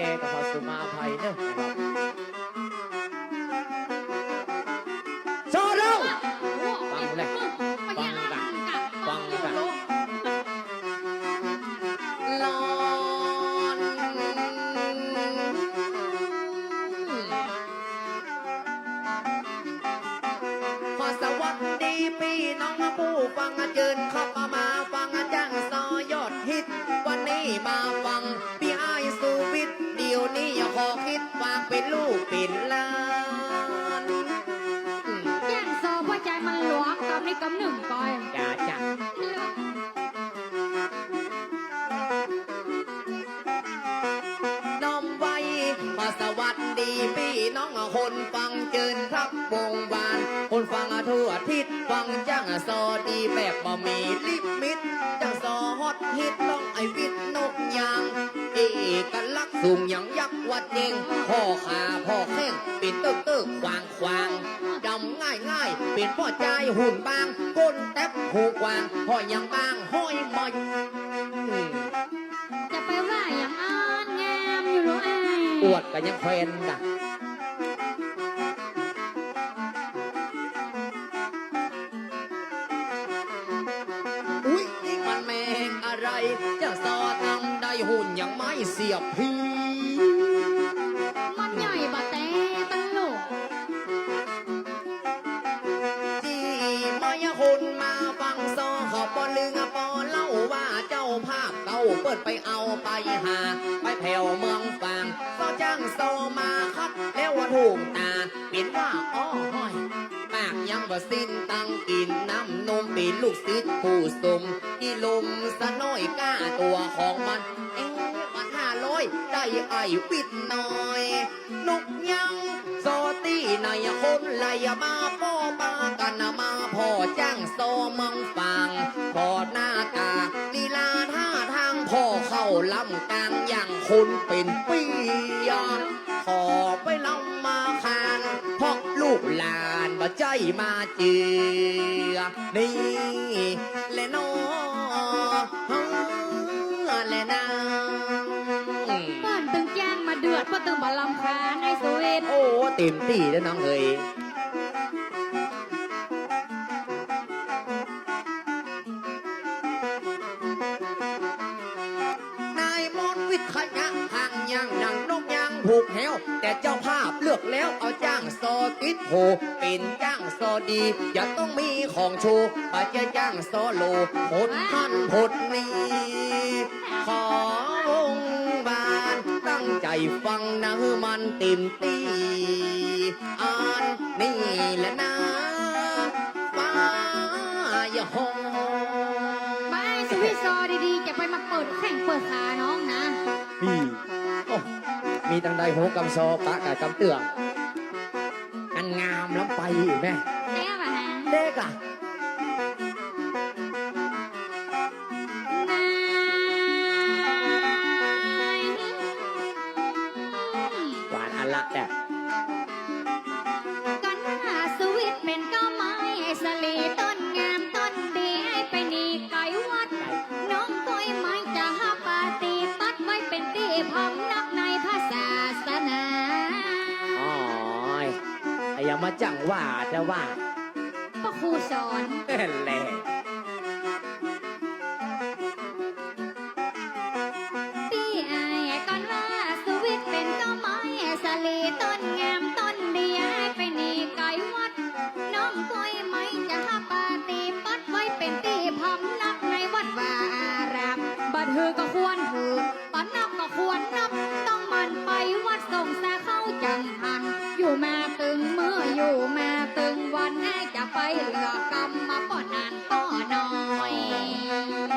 แกก็ขอสุมาอภัยเนอะนะครับโซโลฟังเลยฟังกันฟังกันลอนขอสวัสดีพี่น้องผู้ฟังเจิญเข้ามามาฟังจ้างซอยอดฮิตวันนี้มาฟังพี่ นี้อย่าขอคิดฝากเป็นลูกเป็นหลานอืมแจ้งโซหัวใจมันหลวงกำนี้กำหนึ่งไปจ้าจ้าน้อมไว้มาสวัสดีพี่น้องคนฟังเจิญครับวงบาน คนฟังทั่วทิศฟังจังซอดีแบบบ่มีลิมิตจังซอฮอตฮิตต้องไอวิทนกยาง เอกลักษณ์สูงอย่างยักษ์วัดเจงพ่อขาพ่อเข่งเป็นเติกเติกควางควางจำง่ายง่ายเป็นพ่อใจหุ่นบางก้นแทบหูกวางพ่อยังบางห้อยมอยอืมจะไปว่าอย่างอ่านงามอยู่หรือไอ้อวดกันยังแควนจ้ะอุ๊ยนี่มันแมงอะไรจะซอทำได้ หุ่นยังไม่เสียบพีมันใหญ่บะแต่ตลกจีมายาคนมาฟังซอขอปอลึงปอเล่าว่าเจ้าภาพเก่าเปิดไปเอาไปหา ไปแผ่วเมืองฟางซอจ้างซอมาคัดแล้วว่าถูกตาเป็นว่าอ้อห้อยปากยังบ่สิ้นตั้งกินน้ำนมเป็นลูกศิษย์ผู้สมอีลุมสะน้อยกล้าตัวของมันเอ๊ะวันห้าร้อยได้ไอวิดหน่อยนุกยังโซตี้ในคนไล่มาป้อปากันมาพ่อจ้างโซมังฟังพอหน้าตาลีลาท่าทางพ่อเข้าลำกลางอย่างคนเป็นปียอนขอไปลำมาานมาใจมาเจือนี่และน้อเฮ้อและนางเปิ้นตึงแจ้งมาเดือดเพราะตึงบาลำคาญไอ้สวีทโอ้เต็มที่แล้วน้องเอ๋ยยังหนังนกยางผูกแหวแต่เจ้าภาพเลือกแล้วเอา จ้างโซติดโหเป็นจ้างโซดี อย่าต้องมีของโชว์มาจะจ้างโซโลผลท่านผลนี้ ขอวงบานตั้งใจฟังนะมันเต็มตีอ่านนี่แหละนะฟ้าอย่าห้องมาไอ้สวีทซอดีๆจะไปมาเปิดแข่งเปิดขาน้องนะ พี่โอ้มีตังใดโหกำซอปะกับกำเตืองอันงามล้ำไปอีกแม่ แน่ป่ะฮะ เด็กอะ จังว่าจะว่าพระครูสอนแน่แหละตีไอ้ก่อนว่าสวิตเป็นเจ้าไม้สลีต้นงามต้นดีไอ้ไปนี่ไก่วัด น้องก้อยไม้จะหาปาตีปัดไว้เป็นตีพำนักในวัดวาอารามบัดฮือก็ควร มาตึงวันไอ้จะไปเหลือกรรมมาป้อนนานป้อน้อย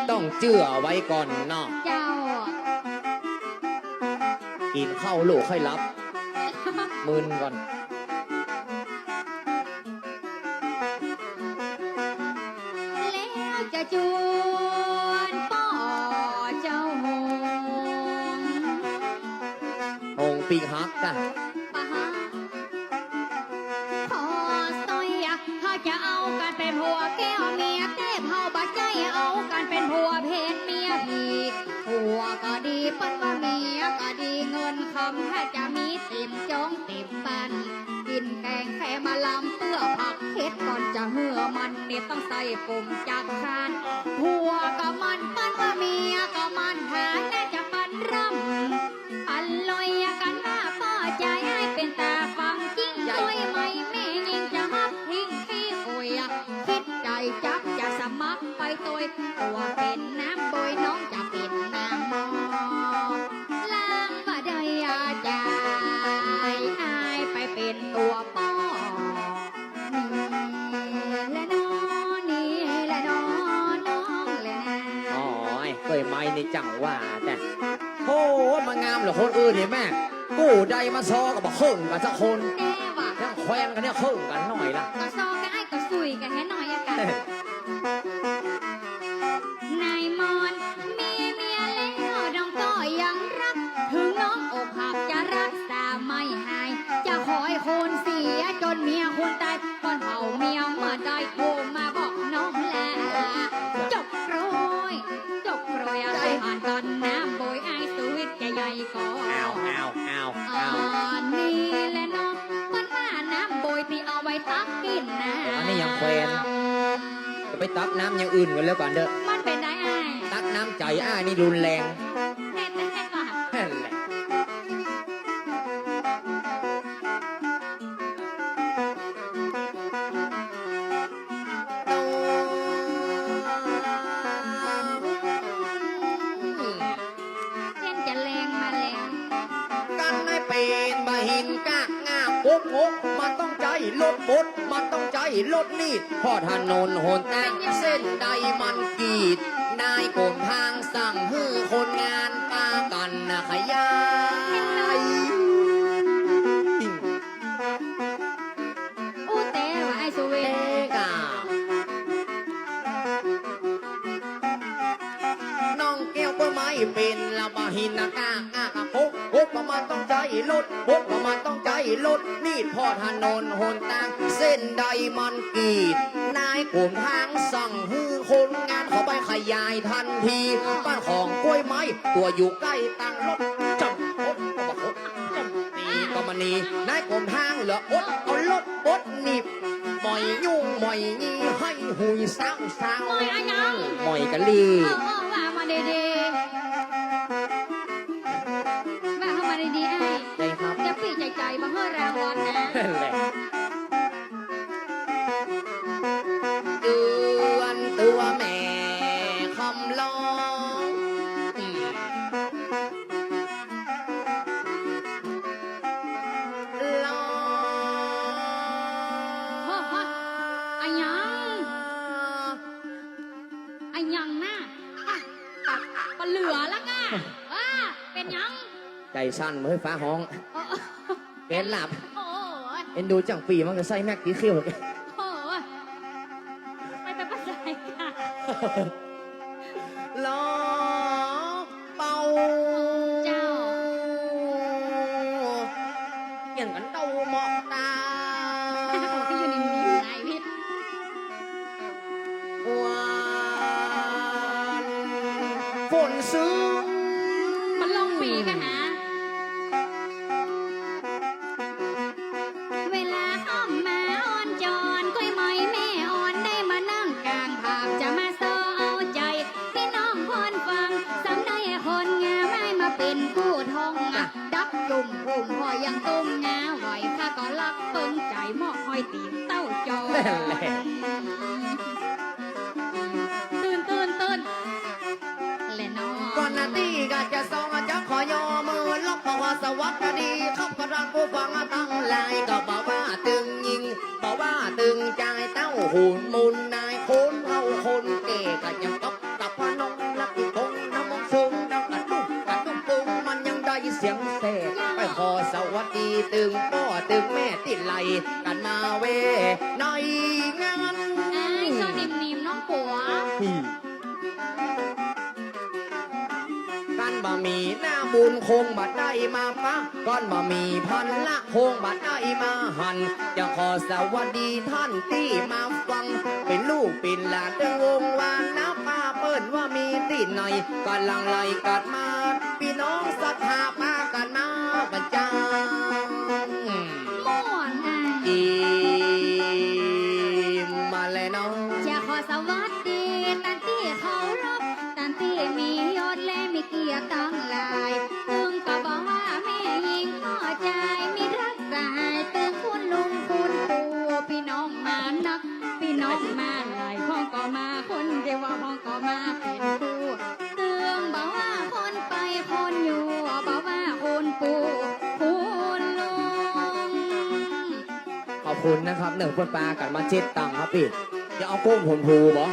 ต้องเจือไว้ก่อนเนาะเจ้า กินข้าวลูกค่อยรับมึนก่อนแล้วจะจวนป่อเจ้าหงองค์ปีฮักกะ ดใจเอากันเป็นผัวเพศเมียผีผัวก็ดีปั้นว่าเมียก็ดีเงินคำถ้าจะมีติ่มจองติ่มปัน กินแกงแค่มาลำเตื้อผักเค็ดก่อนจะเหือมันเนี่ยต้องใส่ปุ่มจากคานผัวก็มันปั้นว่าเมียก็มันหาแต่จะปันรำปันลอยกัน เคยไม่ในจังหว่าแต่โอ้มางามเหรอคนอื่นเห็นไหมกูใดมาซอกับบอกเคิ่งกันสักคนแต่ว่ายังแควนกันเนี่ยเคิ่งกันหน่อยล่ะก็ซอกันไอ้ก็สุยกันแค่หน่อยอะกันนายมอนมีเมียแล้วน้องก็ยังรัก ถึงน้องอกหักจะรักษาไม่หาย จะคอยคนเสียจนเมียคนตายก่อนเผาเมียมาได้โทรมาบอก อ่าอ้าวนี่แหละน้องมันว่าน้ำโบยที่เอาไว้ตักกินนะอันนี้ยังแควนจะไปตักน้ำอย่างอื่นกันแล้วก่อนเด้อมันเป็นได้ไอ้ายตักน้ำใจอ้ายนี่รุนแรง กงกมันต้องใจลดบดมันต้องใจลดนีดพอถนนหนแตงเส้นใดมันกีดนายกรมทางสั่งฮือคนงานปากันนะขยายจริงอู้แต่ว่าไอ้สุเวเอ๊ะกาน้องแก้วก็ไม่เป็นละบะหินนะกากงาก ปกปกประมาณต้องใจลดปกประมาณต้องใจลดนีดพอถนนหนทาง เส้นใดมันกรีด นายกลุ่มทางสั่งฮือคนงานเขาไปขยายทันที บ้านของกล้วยไม้ ตัวอยู่ใกล้ตังรถจำรถก็บอกรถจำปีก็มานีนายกลุ่มทางเหลืออดเอารถบดหนีบหมอยยุ่งหมอยยี่ให้หุยสาวสาวหมอยอะยังหมอยกะลี รางวัลนะ นั่นแหละเดือนตัวแม่คำร้องอืมลอเฮ้อฮะอะยังอะยังนะอะปลาเหลือแล้วก็ว่าเป็นยัง ใจสั้นเมื่อฟ้าห้อง โอ้ เป็นหลับ โอ้ยเอ็นดูจังปีมันก็ใส่แม็กตีเขี้ยวเลยโอ้ยไม่เป็นภาษาค่ะลอเป่าเจ้า อย่างกันเต้าหมอกตาขอให้อยู่นิ่งๆนายพิษหวานฝนซึ้งมันลงปีกันหา ทองอะดับจุ่มกลุ่มหอยยังตุ้มงาไหวข้าก็รักเปิงใจหมอกหอยตีนเต้าจอนั่นแหละตื่นตื่นตื่นเล่นน้องก่อนหนาตีก็จะสองจะขอยอมือล็อกบอกว่าสวัสดีครับกระดานผู้ฟังตั้งลายก็บอกว่าตึงยิงบอกว่าตึงใจเต้าหูนมุนนายคนเฮาคนเก๋ก็ยัง ตึงพ่อตึงแม่ติดไหลกันมาเวในงานไอ้โซนิ่มๆน้องปัวพี่กันบ่มีหน้าบุญคงบัดได้มาปะก่อนบ่มีพันละคงบัดได้มาหันจะขอสวัสดีท่านที่มาฟัง เป็นลูกเป็นหลานเดิงวงวานนะป้าเปิ้นว่ามีที่ไหนกำลังไล่กัดมา น้องมาหลายพ่อก็มาคนเดียวว่าพ่อก็มาเป็นผู้เตืองบอกว่าคนไปคนอยู่บอกว่าคุณปู่คูณลุงขอบคุณนะครับหนึ่งเพื่อนปลากันมาเจ็ดตังครับพี่อย่าเอาโก้งผลพูบ่